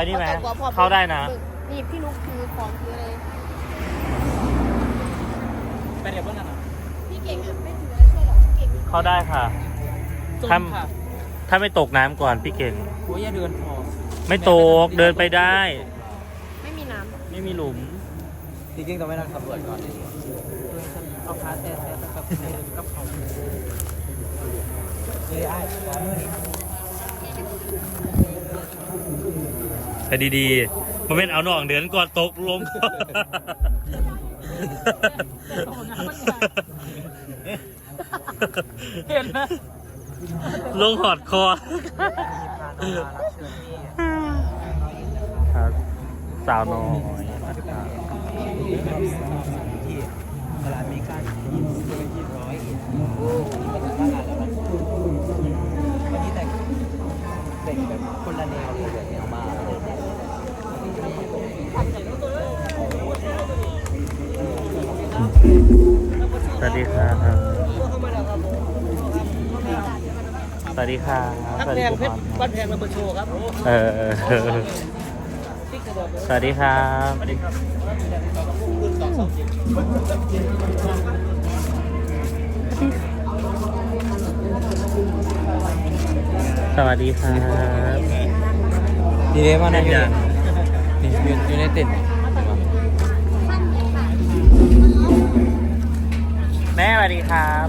ไปนี่ไหมอแต่กลัวพ่อเข้าได้นะ นี่พี่นุ๊กคือของคืออะไร ไปเดี๋ยวเพื่อนกันนะพี่เก่งอะไม่ถืออะไรช่วยหรอกพี่เก่งเข้าได้ค่ะ จมทำ ค่ะถ้าไม่ตกน้ำก่อนพี่เก่ง โอ้ยอย่าเดินพอไม่ตกเดินไปได้ ไม่มีน้ไม่มีหลุม จริงๆต้องไม่นั่งขับรถก่อนเอาขาแตะแตะกับกับเขาเลยไอ้ขวามือนี่ ไปดีๆมันเป็นเอาหน่องเดินก่อนตกลง เห็นไหมลงหอดคอครับสาวน้อยนะครับที่ตลาดมีการยินเสื้อยี่ร้อยมาถึงตลาดแล้วมันวันนี้แต่งแต่งแบบคนละแนวเลยแบบแนวมาเลย สวัสดีครับสวัสดีครับสวัสดีครับบ้านแพงระเบิดโชว์ครับเออเออเออสวัสดีครับสวัสดีครับดีเลยมากนะเป็นยังนี่อยู่อยู่ในเต็นท์ ดีครับ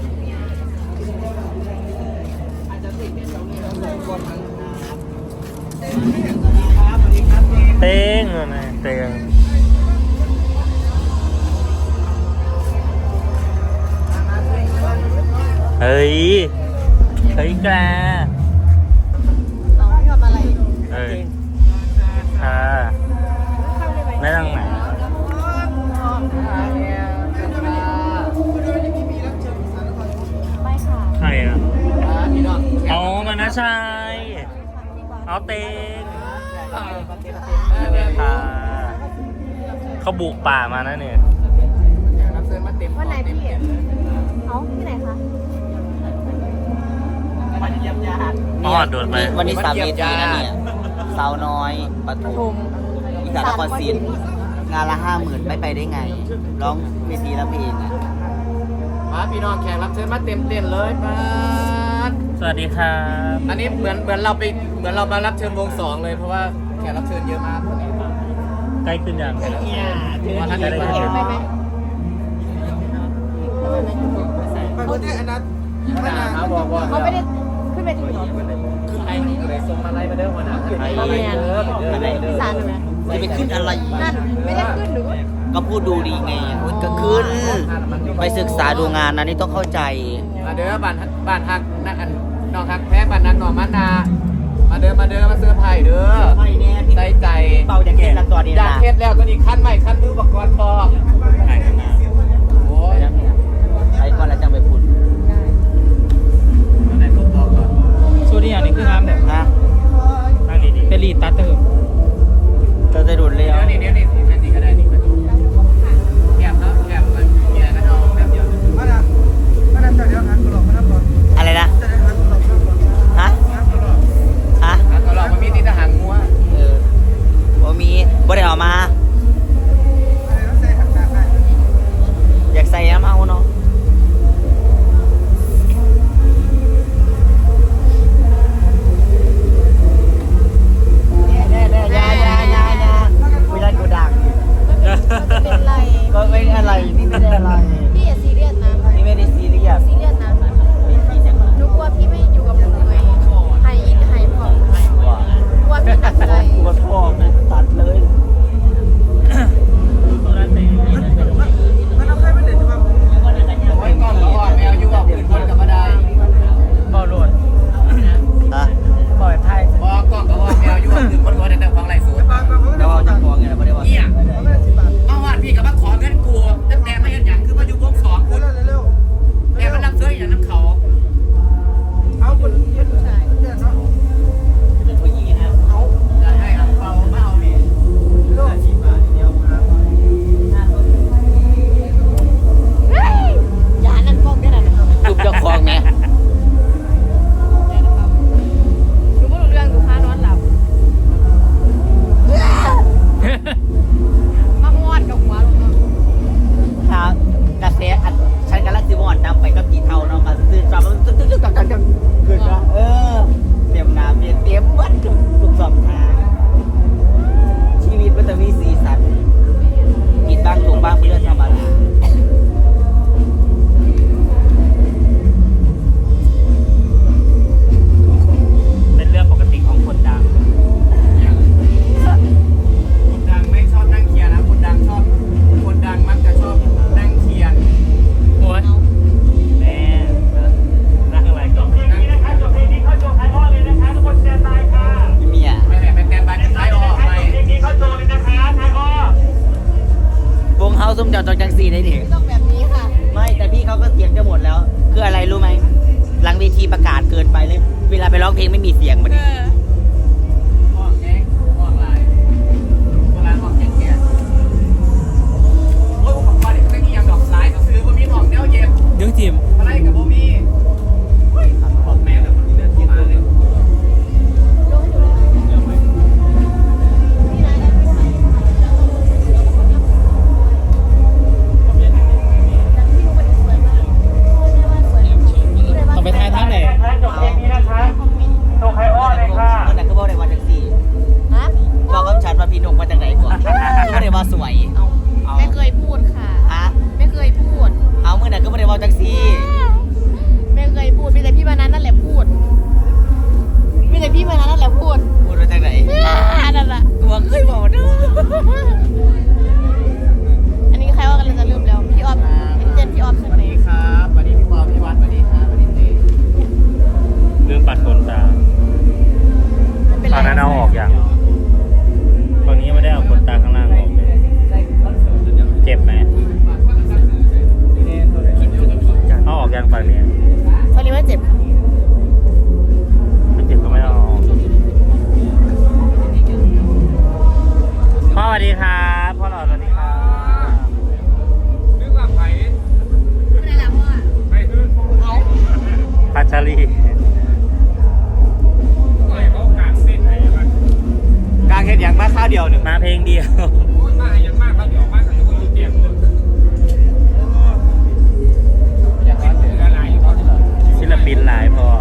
เต้งนะเต้งเฮ้ยเฮ้ยแก มานะชัยเอาเต็งค่ะเขาบุกป่ามานะเนี่ยวันไหนพี่เอาที่ไหนคะอ๋อโดนไปวันนี้สามเวทีนะเนี่ยสาวน้อยปปทุทุมมอีสานนครศรีงานละห้าหมื่นไม่ไปได้ไง ร้องเวทีละเพลงอะมาพี่น้องแขกรับเชิญมาเต็มเต็มเลยมาส วัสดีครับ อันนี้เหมือนเหมือนเราไปเหมือนเรามารับเชิญวงสองเลยเพราะว่าแขกรับเชิญเยอะมากวันนี้ใกล้ขึ้นยังวันนั้นได้ได้เก่งไปไหมไปคนที่อันนั้นมาบอกว่าเขาไม่ได้ขึ้นไปที่หรอคือไอ้เลยส่งมาไล่มาเด้อวันนั้นไอ้เด้อเด้อเด้อเด้อสารใช่ไหมจะไปขึ้นอะไรนั่นไม่ได้ขึ้นหรือก็พูดดูดีไงอุ๊ยก็ขึ้น ไปศึกษาดูงานนะนี่ต้องเข้าใจมาเด้อบ้านบ้านฮักนักอัน น้องฮักแพ้บ้านนักน้องมันนา มาเด้อมาเด้อมาเสื้อไผ่เด้อไม่แน่พี่ใจใจเป่าอย่างเงี้ยละตัวนี้อยานะกเฮ็ดแล้วก็นี่ขั้นใหม่ขั้นมือประกอบพอถ่ายกันม เอาซุ่มจอาจอกจังซีได้ดิต้องแบบนี้ค่ะ ไม่แต่พี่เขาก็เสียงจะหมดแล้ว คืออะไรรู้ไหมหลังเวทีประกาศเกินไปเลย เวลาไปร้องเพลงไม่มีเสียงมันเออ เราจักซี่างนี้เขาเรียกว่าเจ็บ ไม่เจ็บก็ไม่เอาพ่อสวัสดีครับพ่อหล่อสวัสดีครับนึกว่าไผ่ไม่ได้ละพ่อไผ่คือของเขาพัชรีไผ่เขากางเส้นไหนบ้างกางเห็ดอย่างมาข้าวเดียวหนึ่งมาเพลงเดียว ปินหลายพอ